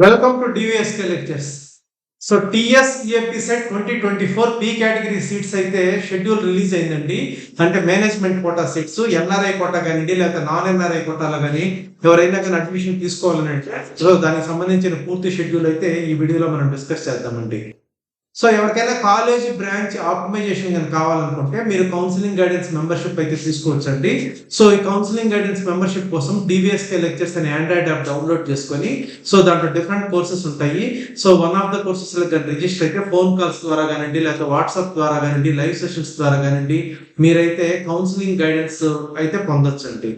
Welcome to DVSK lectures so TS set twenty twenty four P category seats అయితే schedule release అయిందండి. అంటే management quota seats NRI quota కానివ్వండి లేకపోతే non NRI కోటాలో కానీ ఎవరైనా కానీ అడ్మిషన్ తీసుకోవాలని అంటే సో దానికి సంబంధించిన పూర్తి షెడ్యూల్ అయితే ఈ వీడియోలో మనం డిస్కస్ చేద్దామండి. సో ఎవరికైనా కాలేజీ బ్రాంచ్ ఆప్టిమైజేషన్ కనుక కావాలనుకుంటే మీరు కౌన్సిలింగ్ గైడెన్స్ మెంబర్షిప్ అయితే తీసుకోవచ్చండి. సో ఈ కౌన్సిలింగ్ గైడెన్స్ మెంబర్షిప్ కోసం డివిఎస్కే లెక్చర్స్ అనే ఆండ్రాయిడ్ యాప్ డౌన్లోడ్ చేసుకొని సో దాంట్లో డిఫరెంట్ కోర్సెస్ ఉంటాయి. So one of the courses కానీ రిజిస్టర్ అయితే ఫోన్ కాల్స్ ద్వారా కానివ్వండి లేకపోతే వాట్సాప్ ద్వారా కానివ్వండి లైవ్ సెషన్స్ ద్వారా కానివ్వండి మీరైతే కౌన్సిలింగ్ గైడెన్స్ అయితే పొందొచ్చండి.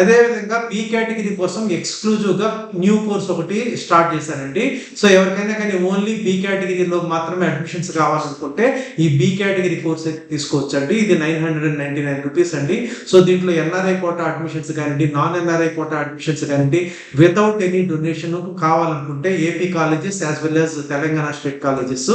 అదేవిధంగా బి కేటగిరీ కోసం ఎక్స్క్లూజివ్గా న్యూ కోర్స్ ఒకటి స్టార్ట్ చేశానండి సో ఎవరికైనా కానీ ఓన్లీ బి కేటగిరీలో మాత్రమే అడ్మిషన్స్ కావాలనుకుంటే ఈ బి కేటగిరీ కోర్స్ అయితే తీసుకోవచ్చండి. ఇది nine hundred and. Ninety nine rupees అండి సో దీంట్లో ఎన్ఆర్ఐ కోట అడ్మిషన్స్ కానివ్వండి నాన్ ఎన్ఆర్ఐ కోట అడ్మిషన్స్ కానివ్వండి వితౌట్ ఎనీ డొనేషన్ కావాలనుకుంటే AP colleges as well as Telangana state colleges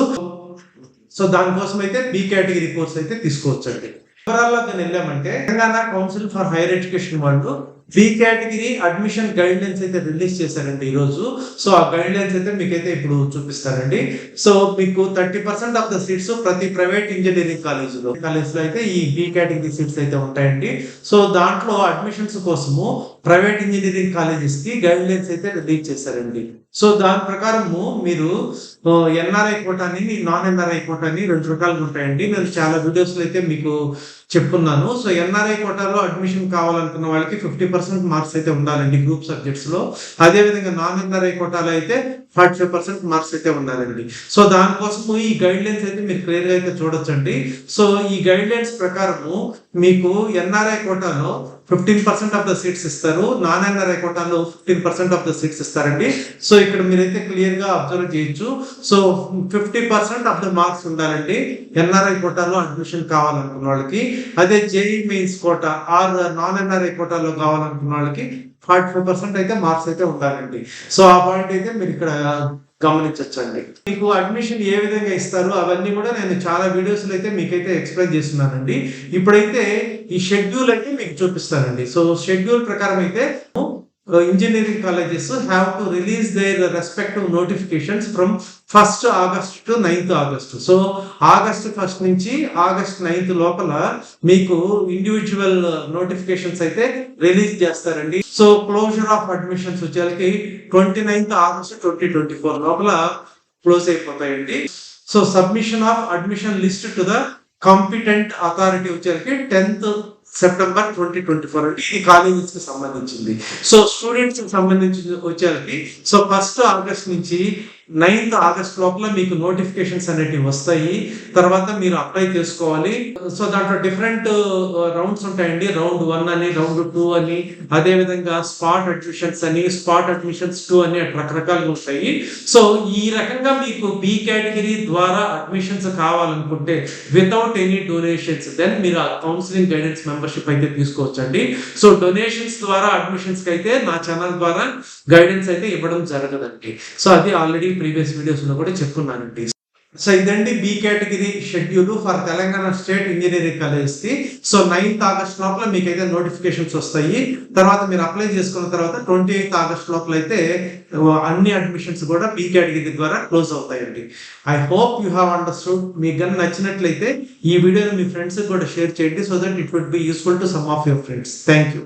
so దానికోసం అయితే బి కేటగిరీ కోర్స్ అయితే తీసుకోవచ్చండి. వివరాల్లోకి వెళ్ళామంటే Telangana council for higher education వాళ్ళు B category admission guide lines అయితే రిలీజ్ చేశారండి ఈరోజు. సో ఆ గైడ్ లైన్స్ అయితే మీకైతే ఇప్పుడు చూపిస్తారండి సో మీకు thirty percent of the seats ప్రతి ప్రైవేట్ ఇంజనీరింగ్ కాలేజ్లో కాలేజ్లో అయితే ఈ బి కేటగిరీ సీట్స్ అయితే ఉంటాయండి. సో దాంట్లో అడ్మిషన్స్ కోసము ప్రైవేట్ ఇంజనీరింగ్ కాలేజెస్కి గైడ్లైన్స్ గైడ్ లైన్స్ అయితే రిలీజ్ చేశారండి. సో దాని ప్రకారము మీరు ఎన్ఆర్ఐ కోటాని నాన్ ఎన్ఆర్ఐ కోటాని రెండు రకాలుగా ఉంటాయండి. నేను చాలా వీడియోస్లో అయితే మీకు చెప్పున్నాను. సో ఎన్ఆర్ఐ కోటాలో అడ్మిషన్ కావాలనుకున్న వాళ్ళకి ఫిఫ్టీ పర్సెంట్ మార్క్స్ అయితే ఉండాలండి గ్రూప్ సబ్జెక్ట్స్లో అదేవిధంగా అదే విధంగా నాన్ ఎన్ఆర్ఐ కోటాలో అయితే ఫార్టీ ఫైవ్ పర్సెంట్ మార్క్స్ అయితే ఉండాలండి. సో దానికోసము ఈ గైడ్ లైన్స్ అయితే మీరు క్లియర్గా అయితే చూడొచ్చండి. సో ఈ గైడ్ లైన్స్ ప్రకారము మీకు ఎన్ఆర్ఐ కోటాలో fifteen percent of the seats ఇస్తారు. నాన్ ఎన్ఆర్ఐ కోటాలో fifteen percent of the seats ఇస్తారండి. సో ఇక్కడ మీరైతే క్లియర్గా అబ్జర్వ్ చేయొచ్చు. So fifty percent of the marks ఉండాలండి. ఎన్ఆర్ఐ కోటాలో అడ్మిషన్ కావాలనుకున్న వాళ్ళకి. అదే JEE mains quota or non NRI కోటాలో కావాలనుకున్న వాళ్ళకి ఫార్టీ ఫైవ్ పర్సెంట్ అయితే మార్క్స్ అయితే ఉండాలండి. సో ఆ పాయింట్ అయితే మీరు ఇక్కడ గమనించండి మీకు అడ్మిషన్ ఏ విధంగా ఇస్తారు అవన్నీ కూడా నేను చాలా వీడియోస్లో అయితే మీకైతే ఎక్స్ప్లెయిన్ చేస్తున్నానండి. ఇప్పుడైతే ఈ షెడ్యూల్ అయితే మీకు చూపిస్తానండి. సో షెడ్యూల్ ప్రకారం అయితే engineering colleges have to release their respective notifications from first August to ninth August so August first నుంచి ఆగస్ట్ నైన్త్ లోపల మీకు ఇండివిజువల్ నోటిఫికేషన్స్ అయితే రిలీజ్ చేస్తారండి. సో క్లోజర్ ఆఫ్ అడ్మిషన్స్ వచ్చేసరికి twenty ninth August twenty twenty four లోపల close అయిపోతాయండి. So submission of admission list to the competent authority వచ్చేసరికి tenth September twenty twenty four అంటే ఇది కాలేజెస్కి సంబంధించింది. సో స్టూడెంట్స్కి సంబంధించి వచ్చేసరికి సో ఫస్ట్ ఆగస్ట్ నుంచి నైన్త్ ఆగస్ట్ లోపల మీకు నోటిఫికేషన్స్ అనేటివి వస్తాయి. తర్వాత మీరు అప్లై చేసుకోవాలి. సో దాంట్లో డిఫరెంట్ రౌండ్స్ uh, ఉంటాయండి. రౌండ్ వన్ అని రౌండ్ టూ అని అదే విధంగా స్పాట్ అడ్మిషన్స్ అని స్పాట్ అడ్మిషన్స్ టూ అని రకరకాలుగా ఉంటాయి. సో ఈ రకంగా మీకు బి కేటగిరీ ద్వారా అడ్మిషన్స్ కావాలనుకుంటే వితౌట్ ఎనీ డొనేషన్స్ దెన్ మీరు కౌన్సిలింగ్ గైడెన్స్ మెంబర్షిప్ అయితే తీసుకోవచ్చండి. సో డొనేషన్స్ ద్వారా అడ్మిషన్స్కి అయితే నా ఛానల్ ద్వారా గైడెన్స్ అయితే ఇవ్వడం జరగదండి. సో అది ఆల్రెడీ ప్రీవియస్ వీడియోస్లో కూడా చెప్పుకున్నానండి సో ఇదండి B category schedule for Telangana state engineering కాలేజ్కి. సో నైన్త్ ఆగస్ట్ లోపల మీకైతే నోటిఫికేషన్స్ వస్తాయి. తర్వాత మీరు అప్లై చేసుకున్న తర్వాత ట్వంటీ ఎయిత్ ఆగస్ట్ లోపల అయితే అన్ని అడ్మిషన్స్ కూడా బి కేటగిరీ ద్వారా క్లోజ్ అవుతాయండి. I hope you have understood మీకు కానీ నచ్చినట్లయితే ఈ వీడియోని మీ ఫ్రెండ్స్ కూడా షేర్ చేయండి so that it would be useful to some of your friends thank you